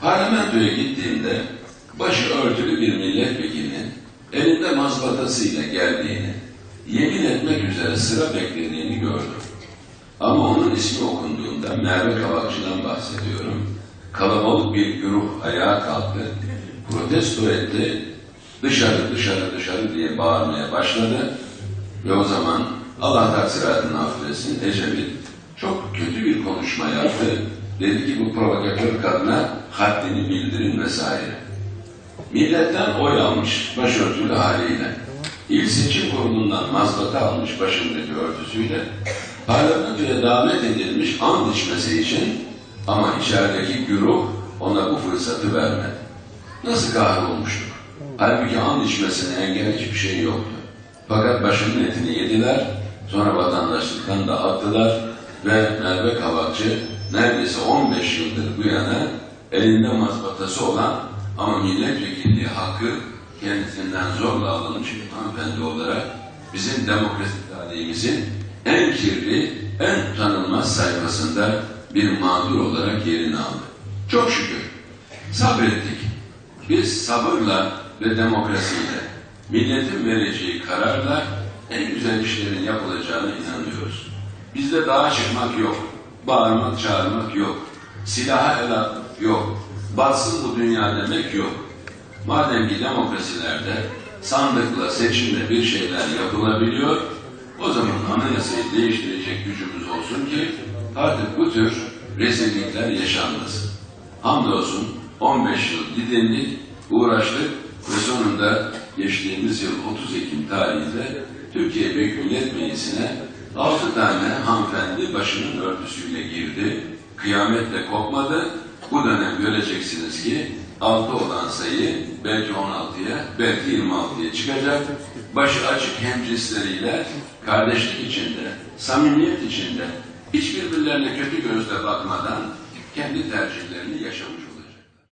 Parlamentoya gittiğimde başı örtülü bir milletvekilinin elinde mazbatasıyla geldiğini, yemin etmek üzere sıra beklediğini gördüm. Ama onun ismi okunduğunda Merve Kavakçı'dan bahsediyorum. Kalabalık bir güruh ayağa kalktı, protesto etti, dışarı dışarı dışarı diye bağırmaya başladı. Ve o zaman Allah taksiratını affetsin Ecevit çok kötü bir konuşma yaptı. Dedi ki bu provokatör kadına haddini bildirin vesaire. Milletten oy almış başörtülü haliyle. İl seçim kurulundan mazbata almış başındaki örtüsüyle parlamentoya davet edilmiş and içmesi için ama içerideki güruh ona bu fırsatı vermedi. Nasıl kahrolmuştuk? Halbuki and içmesine engel hiçbir şey yoktu. Fakat başının etini yediler, sonra vatandaşlıktan da attılar ve Merve Kavakçı neredeyse 15 yıldır bu yana elinde mazbatası olan ama milletvekilliği hakkı kendisinden zorla alınmış bir hanımefendi olarak bizim demokratik tarihimizin en kirli, en tanınmaz sayfasında bir mağdur olarak yerini aldı. Çok şükür sabrettik. Biz sabırla ve demokrasiyle, milletin vereceği kararla en güzel işlerin yapılacağına inanıyoruz. Bizde dağa çıkmak yok, bağırmak, çağırmak yok, silaha el atmak yok, batsın bu dünya demek yok. Madem ki demokrasilerde sandıkla, seçimle bir şeyler yapılabiliyor, o zaman anayasayı değiştirecek gücümüz olsun ki artık bu tür rezillikler yaşanmasın. Hamdolsun 15 yıl didindik, uğraştık ve sonunda geçtiğimiz yıl 30 Ekim tarihinde Türkiye Büyük Millet Meclisi'ne 6 tane başının örtüsüyle girdi. Kıyametle kopmadı. Bu dönem göreceksiniz ki 6 olan sayı belki 16'ya, belki 26'ya çıkacak. Başı açık hemcinsleriyle kardeşlik içinde, samimiyet içinde, hiç birbirlerine kötü gözle bakmadan kendi tercihlerini yaşamış